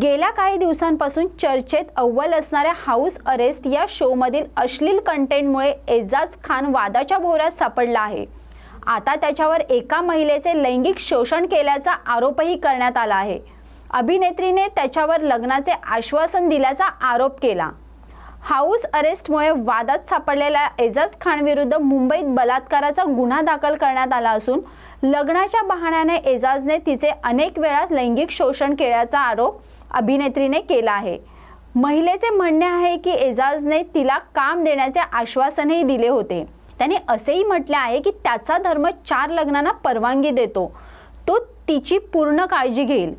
गेल्या काही दिवसांपासून चर्चेत अव्वल असणाऱ्या हाऊस अरेस्ट या शोमधील अश्लील कंटेंटमुळे एजाज खान वादाच्या भोवऱ्यात सापडला आहे. आता त्याच्यावर एका महिलेचे लैंगिक शोषण केल्याचा आरोपही करण्यात आला आहे. अभिनेत्रीने त्याच्यावर लग्नाचे आश्वासन दिल्याचा आरोप केला. हाऊस अरेस्टमुळे वादात सापडलेल्या एजाज खान विरुद्ध मुंबईत बलात्काराचा गुन्हा दाखल करण्यात आला असून लग्नाच्या बहाण्याने एजाजने तिचे अनेक वेळा लैंगिक शोषण केल्याचा आरोप अभिनेत्रीने केला आहे. महिलेचे म्हणणे आहे की एजाजने तिला काम देण्याचे आश्वासनही दिले होते. त्याने असेही म्हटले आहे की त्याचा धर्म चार लग्नांना परवानगी देतो. तो तिची पूर्ण काळजी घेईल.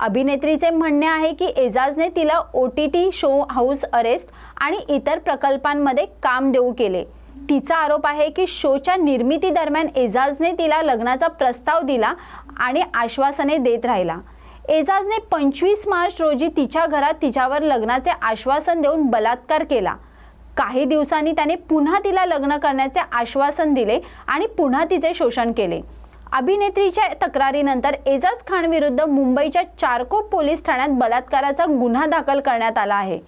अभिनेत्रीचे म्हणणे आहे की एजाजने तिला O T T show house arrest आणि इतर प्रकल्पांमध्ये काम देऊ केले. तिचा आरोप आहे की शोच्या निर्मिती दरम्यान एजाजने तिला लग्नाचा प्रस्ताव दिला आणि आश्वासने देत राहिला. एजाजने पंचवीस मार्च रोजी तिच्या घरात तिच्यावर लग्नाचे आश्वासन देऊन बलात्कार केला. काही दिवसांनी त्याने पुन्हा तिला लग्न करण्याचे आश्वासन दिले आणि पुन्हा तिचे शोषण केले. अभिनेत्रीच्या तक्रारीनंतर एजाज खान विरुद्ध मुंबईच्या चारकोप पोलीस ठाण्यात बलात्काराचा गुन्हा दाखल करण्यात आला आहे.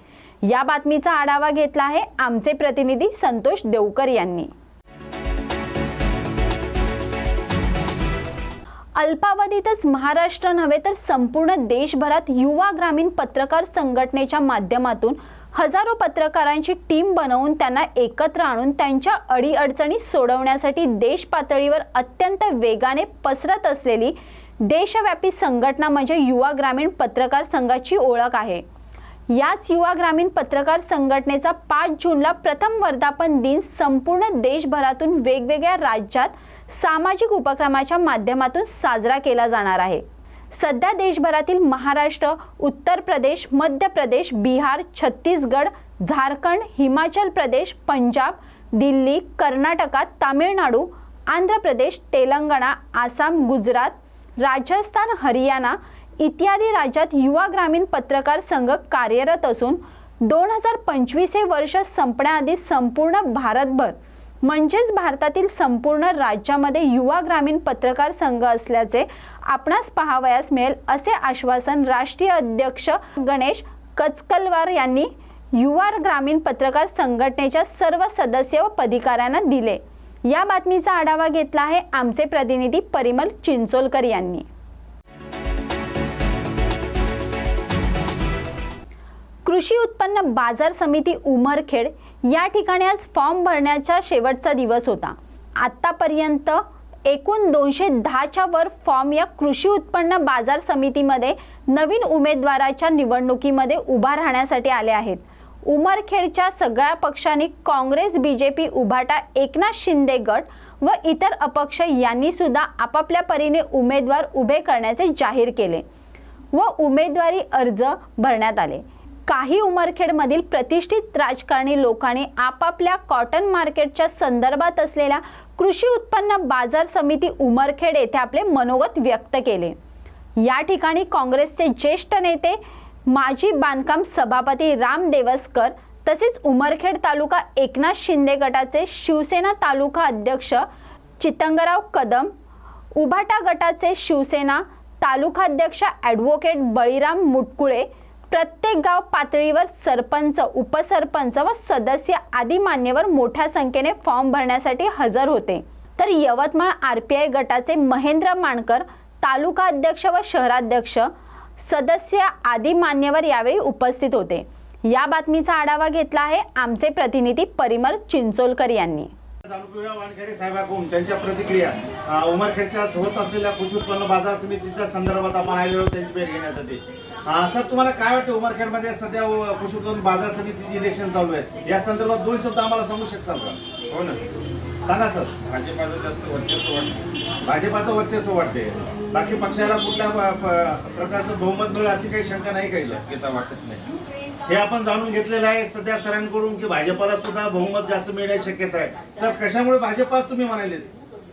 या बातमीचा आढावा घेतला आहे आमचे प्रतिनिधी संतोष देवकर यांनी. अल्पावधीतच महाराष्ट्र नव्हे तर संपूर्ण देशभरात युवा ग्रामीण पत्रकार संघटनेच्या माध्यमातून हजारो पत्रकारांची टीम बनवून त्यांना एकत्र आणून त्यांच्या अडीअडचणी सोडवण्यासाठी देश पातळीवर अत्यंत वेगाने पसरत असलेली देशव्यापी संघटना म्हणजे युवा ग्रामीण पत्रकार संघाची ओळख आहे. याच युवा ग्रामीण पत्रकार संघटनेचा पाच जूनला प्रथम वर्धापन दिन संपूर्ण देशभरातून वेगवेगळ्या राज्यात सामाजिक उपक्रमाच्या माध्यमातून साजरा केला जाणार आहे. सध्या देशभरातील महाराष्ट्र उत्तर प्रदेश मध्य प्रदेश बिहार छत्तीसगड झारखंड हिमाचल प्रदेश पंजाब दिल्ली कर्नाटकात तामिळनाडू आंध्र प्रदेश तेलंगणा आसाम गुजरात राजस्थान हरियाणा इत्यादी राज्यात युवा ग्रामीण पत्रकार संघ कार्यरत असून दोन हजार पंचवीस हे वर्ष संपण्याआधी संपूर्ण भारतभर म्हणजेच भारतातील संपूर्ण राज्यामध्ये युवा ग्रामीण पत्रकार संघ असल्याचे आपणास पाहावयास मिळेल असे आश्वासन राष्ट्रीय अध्यक्ष गणेश कचकलवार यांनी युवा ग्रामीण पत्रकार संघटनेच्या सर्व सदस्य व पदिकाऱ्यांना दिले. या बातमीचा आढावा घेतला आहे आमचे प्रतिनिधी परिमल चिंचोलकर यांनी. कृषी उत्पन्न बाजार समिती उमरखेड या ठिकाणी आज फॉर्म भरण्याचा शेवटचा दिवस होता. आत्तापर्यंत एकूण दोनशे दहाच्या वर फॉर्म या कृषी उत्पन्न बाजार समितीमध्ये नवीन उमेदवाराच्या निवडणुकीमध्ये उभा राहण्यासाठी आले आहेत. उमरखेडच्या सगळ्या पक्षांनी काँग्रेस बी जे पी उभाटा एकनाथ शिंदे गट व इतर अपक्ष यांनी सुद्धा आपापल्या परीने उमेदवार उभे करण्याचे जाहीर केले व उमेदवारी अर्ज भरण्यात आले. काही उमरखेडमधील प्रतिष्ठित राजकारणी लोकांनी आपापल्या कॉटन मार्केटच्या संदर्भात असलेल्या कृषी उत्पन्न बाजार समिती उमरखेड येथे आपले मनोगत व्यक्त केले. या ठिकाणी काँग्रेसचे ज्येष्ठ नेते माजी बांधकाम सभापती राम देवसकर तसेच उमरखेड तालुका एकनाथ शिंदे गटाचे शिवसेना तालुका अध्यक्ष चितंगराव कदम उभाटा गटाचे शिवसेना तालुकाध्यक्ष ॲडव्होकेट बळीराम मुटकुळे प्रत्येक गाव पातळीवर सरपंच उपसरपंच व सदस्य आदी मान्यवर मोठ्या संख्येने फॉर्म भरण्यासाठी हजर होते. तर यवतमाळ आर पी आय गटाचे महेंद्र माणकर तालुका अध्यक्ष व शहराध्यक्ष सदस्य आदी मान्यवर यावेळी उपस्थित होते. या बातमीचा आढावा घेतला आहे आमचे प्रतिनिधी परिमल चिंचोलकर यांनी. जाणून घेऊया वानखेडे साहेबांकडून त्यांच्या प्रतिक्रिया उमरखेडच्या होत असलेल्या कृषी उत्पन्न बाजार समितीच्या संदर्भात आपण आलेलो त्यांची भेट घेण्यासाठी. सर तुम्हाला काय वाटतं उमरखेडमध्ये सध्या कृषी उत्पन्न बाजार समितीची इलेक्शन चालू आहे या संदर्भात दोन शब्द आम्हाला सांगू शकताल का? हो ना. सांगा सर. भाजपाचं जास्त वर्चस्व वाटतं. भाजपाचं वर्चस्व वाटते. बाकी पक्षाला कुठल्या प्रकारचं बहुमत मिळेल अशी काही शंका नाही काही शक्यता वाटत नाही. हे आपण जाणून घेतलेलं आहे सध्या सरांकडून की भाजपाला सुद्धा बहुमत जास्त मिळण्याची शक्यता आहे. सर कशामुळे भाजपाच तुम्ही म्हणाले?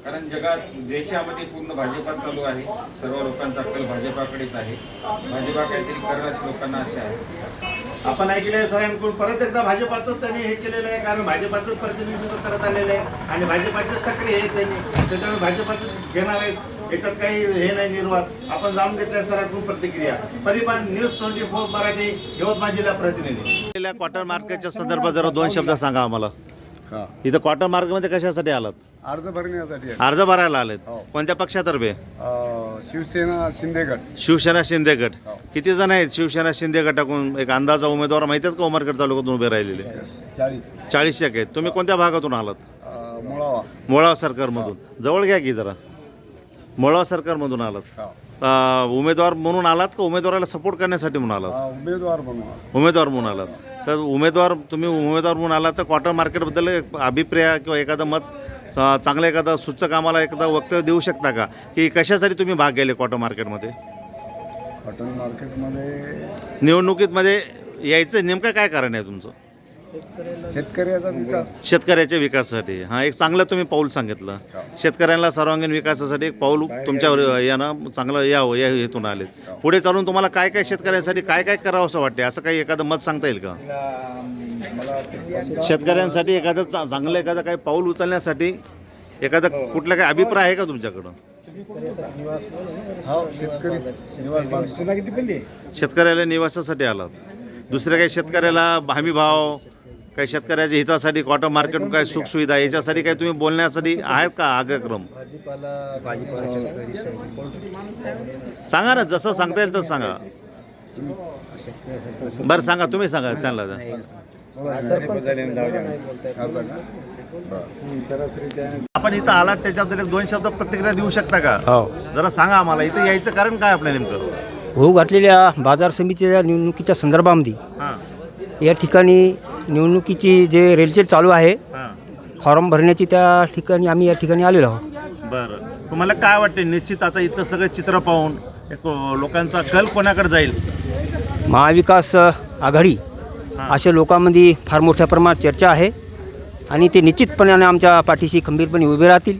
कारण जगात देशामध्ये पूर्ण भाजपा चालू आहे. सर्व लोकांचा कल भाजपाकडेच आहे. भाजपा काहीतरी करण्यास लोकांना आशा आहे. आपण ऐकले सरांकडून परत एकदा भाजपाचं त्यांनी हे केलेलं आहे कारण भाजपाचंच प्रतिनिधित्व करत आलेलं आहे आणि भाजपाचे सक्रिय आहे त्यांनी. त्याच्यामुळे भाजपाचं घेणार आहेत. याच्यात काही हे नाही निर्वाद आपण जाणून घेतल्या सरांकडून प्रतिक्रिया. परिमाण news twenty four Marathi Yavatmal जिल्हा प्रतिनिधी. क्वार्टर मार्केटच्या संदर्भात जरा दोन शब्द सांगा आम्हाला. हा. इथं क्वार्टर मार्केटमध्ये कशासाठी आलात? अर्ज भरण्यासाठी आहे. अर्ज भरायला आलेत. हो. कोणत्या पक्षातर्फे? अं, शिवसेना शिंदेगड शिवसेना शिंदे गट. हो. किती जण आहेत शिवसेना शिंदे गटाकडून? एक अंदाजा उमेदवार माहिती आहेत का? उमरखेड तालुक्यातून उभे राहिलेले. चाळीस. चाळीस एक आहेत. तुम्ही कोणत्या भागातून आलात? अं, मुळावा. मोळाव सरकारमधून. जवळ घ्या की जरा. मोळाव सरकारमधून आलात. हा. अं, उमेदवार म्हणून आलात का? उमेदवाराला सपोर्ट करण्यासाठी म्हणून आलात? हा, उमेदवार बनवा उमेदवार म्हणून आलात. तर उमेदवार तुम्ही उमेदवार म्हणून आलात तर क्वार्टर मार्केटबद्दल एक अभिप्राय किंवा एखादं मत चांगलं एखादं सूचक आम्हाला एखादं वक्तव्य देऊ शकता का? की कशासाठी तुम्ही भाग गेले क्वार्टर मार्केटमध्ये कॉटन मार्केटमध्ये निवडणुकीमध्ये यायचं नेमकं काय कारण आहे तुमचं? शेतकऱ्याचा विकास. शेतकऱ्याच्या विकासासाठी. हा एक चांगलं तुम्ही पाऊल सांगितलं. शेतकऱ्यांना सर्वांगीण विकासासाठी एक पाऊल तुमच्यावर यानं चांगलं यावं या हेतून आले पुढे चालून तुम्हाला काय काय शेतकऱ्यांसाठी काय काय करावं असं वाटते असं काही एखादं मत सांगता येईल का? शेतकऱ्यांसाठी एखादं चा- चांगलं एखादं काही पाऊल उचलण्यासाठी एखादा कुठला काही अभिप्राय आहे का तुमच्याकडं? हो. शेतकऱ्याला निवासासाठी आलात. दुसऱ्या काही शेतकऱ्याला हमी भाव काही शेतकऱ्याच्या हितासाठी कॉटन मार्केट काही सुखसुविधा याच्यासाठी काही तुम्ही बोलण्यासाठी आहेत का आग्रक्रम सांगा ना जसं सांगता येईल तसं सांगा. बरं सांगा तुम्ही सांगा त्यांना. आपण इथं आलात त्याच्याबद्दल एक दोन शब्द प्रतिक्रिया देऊ शकता का? हो. जरा सांगा आम्हाला इथं यायचं कारण काय आपलं नेमकं? होऊ घातलेल्या बाजार समितीच्या निवडणुकीच्या संदर्भामध्ये हां. या ठिकाणी निवडणुकीची जे रेलचेल चालू आहे फॉर्म भरण्याची त्या ठिकाणी आम्ही या ठिकाणी आलेलो आहोत. बरं. तुम्हाला काय वाटते निश्चित आता इथलं सगळं चित्र पाहून एक लोकांचा कल कोणाकडे जाईल? महाविकास आघाडी अशा लोकांमध्ये फार मोठ्या प्रमाणात चर्चा आहे आणि ते निश्चितपणाने आमच्या पाठीशी खंबीरपणे उभे राहतील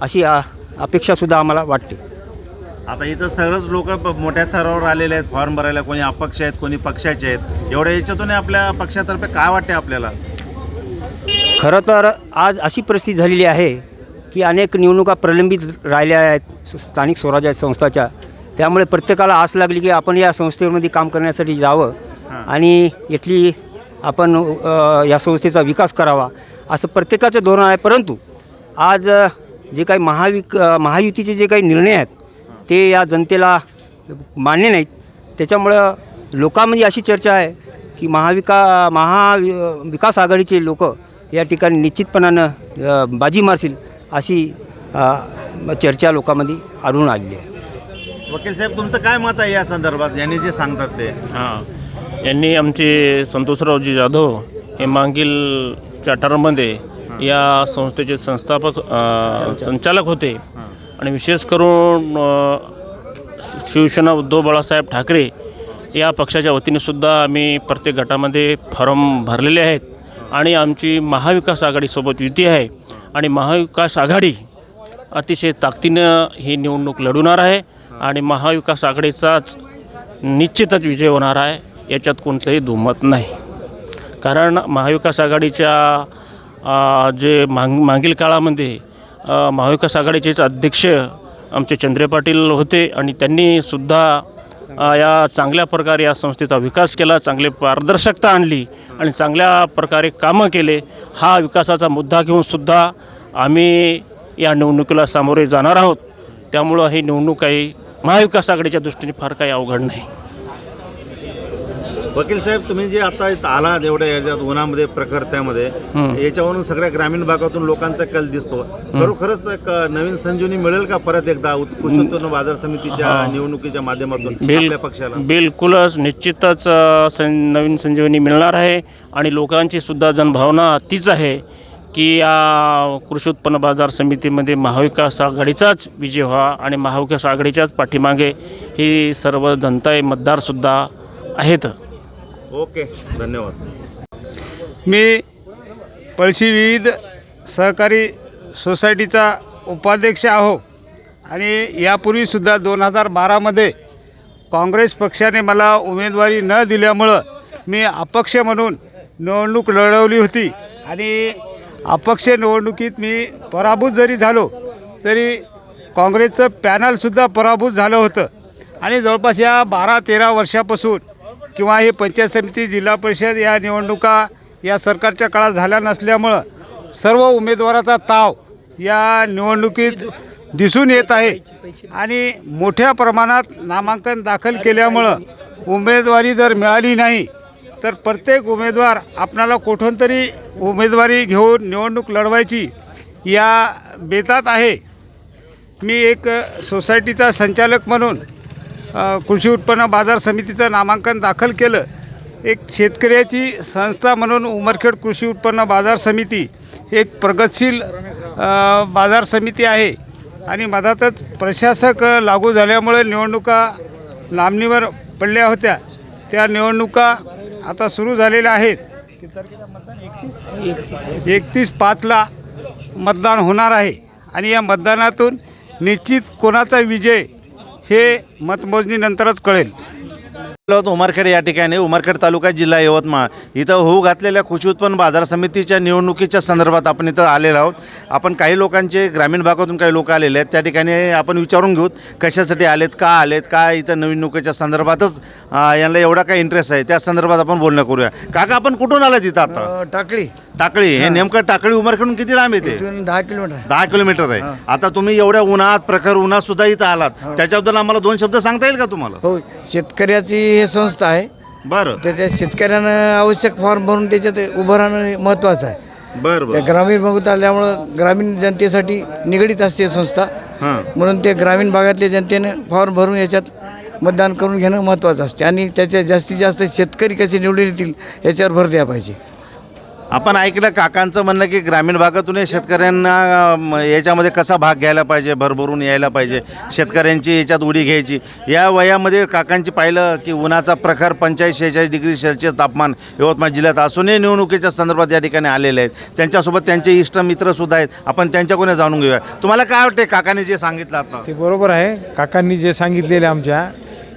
अशी आ- अपेक्षासुद्धा आम्हाला वाटते. आता इथं सगळंच लोक मोठ्या थरावर आलेले आहेत फॉर्म भरायला. कोणी अपक्ष आहेत कोणी पक्षाचे आहेत. एवढ्या याच्यातून आपल्या पक्षातर्फे काय वाटते आपल्याला? खरं तर आज अशी परिस्थिती झालेली आहे की अनेक निवडणुका प्रलंबित राहिल्या आहेत स्थानिक स्वराज्य संस्थाच्या. त्यामुळे प्रत्येकाला आस लागली की आपण या संस्थेमध्ये काम करण्यासाठी जावं आणि इथली आपण या संस्थेचा विकास करावा असं प्रत्येकाचं धोरण आहे. परंतु आज जे काही महाविक महायुतीचे जे काही निर्णय आहेत ते या जनतेला मान्य नाहीत. त्याच्यामुळं लोकांमध्ये अशी चर्चा आहे की महाविका महा विकास आघाडीचे लोक या ठिकाणी निश्चितपणानं बाजी मारतील अशी चर्चा लोकांमध्ये आढळून आलेली आहे. वकील साहेब तुमचं काय मत आहे या संदर्भात? यांनी जे सांगतात ते. हां. यांनी आमचे संतोषरावजी जाधव हे मागील टर्ममध्ये या संस्थेचे संस्थापक संचालक होते. आणि विशेष करून शिवसेना उद्धव बाळासाहेब ठाकरे या पक्षाच्या वतीनेसुद्धा आम्ही प्रत्येक गटामध्ये फॉर्म भरलेले आहेत. आणि आमची महाविकास आघाडीसोबत युती आहे. आणि महाविकास आघाडी अतिशय ताकदीनं ही निवडणूक लढवणार आहे. आणि महाविकास आघाडीचाच निश्चितच विजय होणार आहे याच्यात कोणतंही दुमत नाही. कारण महाविकास आघाडीच्या जे मांग मागील काळामध्ये महाविकास आघाडीचेच अध्यक्ष आमचे चंद्रे पाटील होते आणि त्यांनीसुद्धा या चांगल्या प्रकारे या संस्थेचा विकास केला चांगले पारदर्शकता आणली आणि चांगल्या प्रकारे कामं केले. हा विकासाचा मुद्दा घेऊन सुद्धा आम्ही या निवडणुकीला सामोरे जाणार आहोत. त्यामुळं ही निवडणूक काही महाविकास आघाडीच्या दृष्टीने फार काही अवघड नाही. वकील साहेब तुम्ही जे आता इथं आलात एवढ्या याच्यात उन्हामध्ये प्रखरत्यामध्ये हं. याच्यावरून सगळ्या ग्रामीण भागातून लोकांचा कल दिसतो खरोखरच एक नवीन संजीवनी मिळेल का परत एकदा उत- कृषी उत्पन्न बाजार समितीच्या. निवडणुकीच्या माध्यमातून आपल्या पक्षाला बिलकुलच निश्चितच नवीन संजीवनी मिळणार आहे आणि लोकांची सुद्धा जनभावना तीच आहे की या कृषी उत्पन्न बाजार समितीमध्ये महाविकास आघाडीचाच विजय व्हा आणि महाविकास आघाडीच्याच पाठीमागे ही सर्व जनता आहे, मतदारसुद्धा आहेत ओके धन्यवाद. मी पळशी विविध सहकारी सोसायटीचा उपाध्यक्ष आहो आणि यापूर्वीसुद्धा दोन हजार बारामध्ये काँग्रेस पक्षाने मला उमेदवारी न दिल्यामुळं मी अपक्ष म्हणून निवडणूक लढवली होती आणि अपक्ष निवडणुकीत मी पराभूत जरी झालो तरी काँग्रेसचं पॅनलसुद्धा पराभूत झालं होतं. आणि जवळपास या बारा तेरा वर्षापासून किंवा हे पंचायत समिती जिल्हा परिषद या निवडणुका या सरकारच्या काळात झाल्या नसल्यामुळं सर्व उमेदवाराचा ताव या निवडणुकीत दिसून येत आहे. आणि मोठ्या प्रमाणात नामांकन दाखल केल्यामुळं उमेदवारी जर मिळाली नाही तर प्रत्येक उमेदवार आपणाला कुठून तरी उमेदवारी घेऊन निवडणूक लढवायची या बेतात आहे. मी एक सोसायटीचा संचालक म्हणून कृषी उत्पन्न बाजार समितीचं नामांकन दाखल केलं. एक शेतकऱ्याची संस्था म्हणून उमरखेड कृषी उत्पन्न बाजार समिती एक प्रगतशील बाजार समिती आहे. आणि मधातच प्रशासक लागू झाल्यामुळे निवडणुका लांबणीवर पडल्या होत्या. त्या निवडणुका आता सुरू झालेल्या आहेत. एकतीस पाचला मतदान होणार आहे. आणि या मतदानातून निश्चित कोणाचा विजय हे मतमोजणीनंतरच कळेल. उमरखेड या ठिकाणी. उमरखेड तालुका जिल्हा यवतमाळ. इथं होऊ घातलेल्या कृषी उत्पन्न बाजार समितीच्या निवडणुकीच्या संदर्भात आपण इथं आलेलो आहोत. आपण काही लोकांचे ग्रामीण भागातून काही लोक आलेले आहेत. त्या ठिकाणी आपण विचारून घेऊत कशासाठी आलेत का आलेत काय इथं निवडणुकीच्या संदर्भातच यांना एवढा काय इंटरेस्ट आहे. त्या संदर्भात आपण बोलणं करूया. काका आपण कुठून आलात इथं आता? टाकळी. टाकळी. हे नेमकं टाकळी उमरखेडून किती लांब येते दहा किलोमीटर. दहा किलोमीटर आहे. आता तुम्ही एवढ्या उन्हात प्रखर उन्हात सुद्धा इथं आलात. त्याच्याबद्दल आम्हाला दोन शब्द सांगता येईल का तुम्हाला? हो. शेतकऱ्याची हे संस्था आहे. बरं. त्याच्या शेतकऱ्यानं आवश्यक फॉर्म भरून त्याच्यात उभं राहणं महत्त्वाचं आहे. बरं त्या बरं ग्रामीण भागात आल्यामुळं ग्रामीण जनतेसाठी निगडीत असते संस्था. हां. म्हणून ते ग्रामीण भागातल्या जनतेनं फॉर्म भरून याच्यात मतदान करून घेणं महत्त्वाचं असते. आणि त्याच्या जास्तीत जास्त शेतकरी कसे निवडून येतील याच्यावर भर द्या पाहिजे. आपण ऐकलं काकांचं म्हणणं की ग्रामीण भागातूनही शेतकऱ्यांना याच्यामध्ये कसा भाग घ्यायला पाहिजे भरभरून यायला पाहिजे शेतकऱ्यांची याच्यात उडी घ्यायची. या वयामध्ये काकांची पाहिलं की उन्हाचा प्रखर पंचाळीस शेहेचाळीस डिग्री सेल्सिअस तापमान यवतमाळ जिल्ह्यात असूनही निवडणुकीच्या संदर्भात या ठिकाणी आलेले आहेत. त्यांच्यासोबत त्यांचे इष्ट मित्रसुद्धा आहेत. आपण त्यांच्याकडून जाणून घेऊया. तुम्हाला काय वाटते काकांनी जे सांगितलं आता? ते बरोबर आहे. काकांनी जे सांगितलेले आमच्या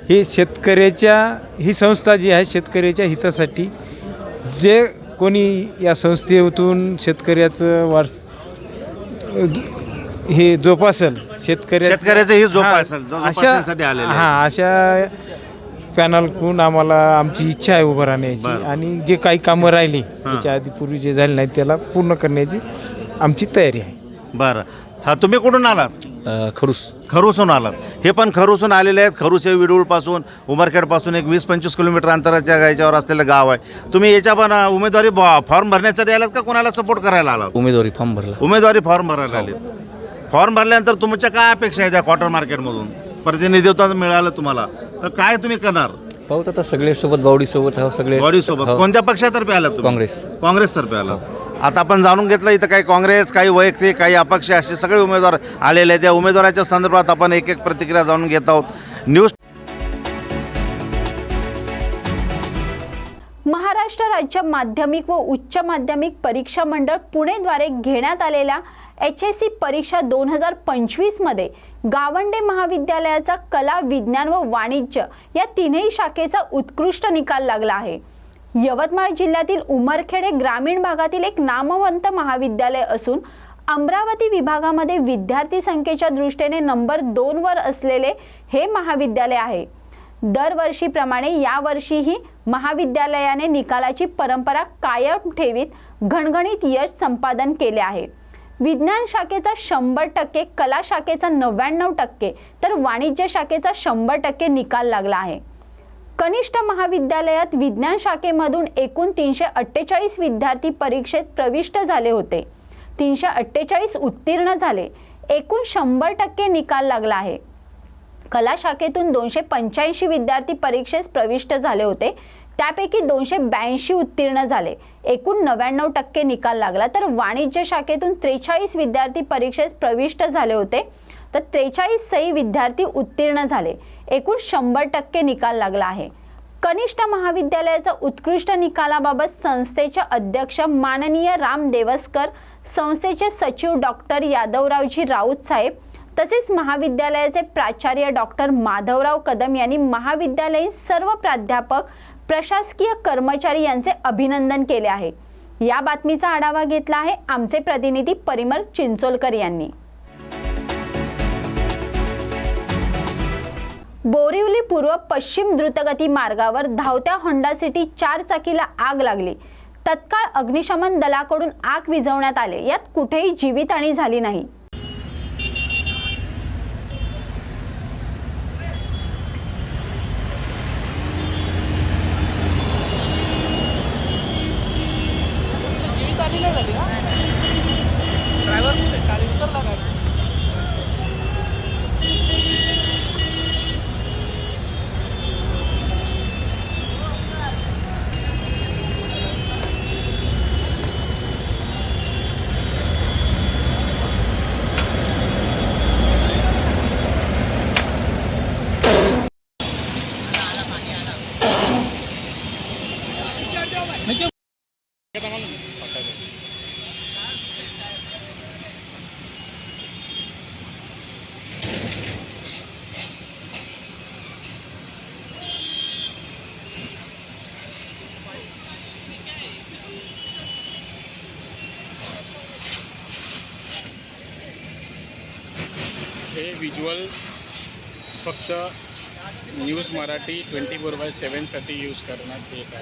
ही शेतकऱ्याच्या ही संस्था जी आहे शेतकऱ्याच्या हितासाठी जे कोणी या संस्थेतून शेतकऱ्याचं वार हे जोपासल शेतकऱ्या शेतकऱ्याचं ही जोप हां, असेल, जो अशा जोपासण्यासाठी आलेले आहे. हां अशा पॅनलकडून आम्हाला आमची इच्छा आहे उभं राहण्याची बरं. आणि जे काही कामं राहिली त्याच्या आधी पूर्वी जे झाले नाही त्याला पूर्ण करण्याची आमची तयारी आहे बरं हा तुम्ही कुठून आलात खरूस. खरूसून आलात हे पण खरूसून आलेले आहेत. खरूस हे विडूळपासून उमरखेडपासून एक वीस पंचवीस किलोमीटर अंतराच्या याच्यावर असलेलं गाव आहे. तुम्ही याच्या पण उमेदवारी फॉर्म भरण्यासाठी आलात का? कोणाला सपोर्ट करायला आलात? उमेदवारी फॉर्म भरला. उमेदवारी फॉर्म भरायला आलेत. फॉर्म भरल्यानंतर तुमच्या काय अपेक्षा आहे त्या क्वार्टर मार्केटमधून प्रतिनिधित्व मिळालं तुम्हाला. तर काय तुम्ही करणार? पाहूत आता सगळे सोबत बावडी सोबत हा सगळे सोबत हो. कोणत्या पक्षातर्फे आलात तुम्ही? काँग्रेस. काँग्रेसतर्फे आला आता आपण जाणून घेतलं इथं काही काँग्रेस काही वैयक्तिक काही अपक्ष असे सगळे उमेदवार आलेले आहेत त्या उमेदवाराच्या संदर्भात आपण एक एक प्रतिक्रिया जाणून घेत आहोत न्यूज महाराष्ट्र राज्य माध्यमिक व उच्च माध्यमिक परीक्षा मंडळ पुणेद्वारे घेण्यात आलेल्या एच एस सी परीक्षा दोन हजार पंचवीसमध्ये गावंडे महाविद्यालयाचा कला विज्ञान व वाणिज्य या तीनही शाखेचा उत्कृष्ट निकाल लागला आहे. यवतमाळ जिल्ह्यातील उमरखेड हे ग्रामीण भागातील एक नामवंत महाविद्यालय असून अमरावती विभागामध्ये विद्यार्थी संख्येच्या दृष्टीने नंबर दोनवर असलेले हे महाविद्यालय आहे. दरवर्षीप्रमाणे यावर्षीही महाविद्यालयाने निकालाची परंपरा कायम ठेवीत घणघणीत यश संपादन केले आहे. विज्ञान शाखेचा शंभर टक्के कला शाखेचा नव्याण्णव टक्के तर वाणिज्य शाखेचा शंभर टक्के निकाल लागला आहे. कनिष्ठ महाविद्यालयात विज्ञान शाखेमधून एकूण तीनशे अठ्ठेचाळीस विद्यार्थी परीक्षेत प्रविष्ट झाले होते. तीनशे अठ्ठेचाळीस उत्तीर्ण झाले. एकूण शंभर टक्के निकाल लागला आहे. कला शाखेतून दोनशे पंच्याऐंशी विद्यार्थी परीक्षेस प्रविष्ट झाले होते. त्यापैकी दोनशे ब्याऐंशी उत्तीर्ण झाले. एकूण नव्याण्णव टक्के निकाल लागला. तर वाणिज्य शाखेतून त्रेचाळीस विद्यार्थी परीक्षेस प्रविष्ट झाले होते. तर त्रेचाळीस सई विद्यार्थी उत्तीर्ण झाले. एकूण शंभर टक्के निकाल लागला आहे. कनिष्ठ महाविद्यालयाचा उत्कृष्ट निकालाबाबत संस्थेचे अध्यक्ष माननीय राम देवस्कर संस्थेचे सचिव डॉक्टर यादवरावजी राऊत साहेब तसेच महाविद्यालयाचे प्राचार्य डॉक्टर माधवराव कदम यांनी महाविद्यालयीन सर्व प्राध्यापक प्रशासकीय कर्मचारी यांचे अभिनंदन केले आहे. या बातमीचा आढावा घेतला आहे आमचे प्रतिनिधी परिमल चिंचोलकर यांनी. बोरिवली पूर्व पश्चिम द्रुतगती मार्गावर धावत्या होंडा सिटी चार चाकीला आग लागली. तत्काळ अग्निशमन दलाकडून आग विझवण्यात आले. यात कुठेही जीवितहानी झाली नाही. हे व्हिज्युअल फक्त news Marathi twenty four by सेवनसाठी use करण्यात येत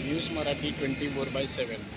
news Marathi twenty four by seven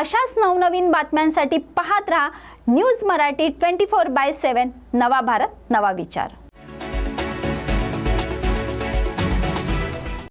अशाच नवनवीन बातम्यांसाठी पाहत राहा news Marathi twenty four by seven नवा भारत नवा विचार.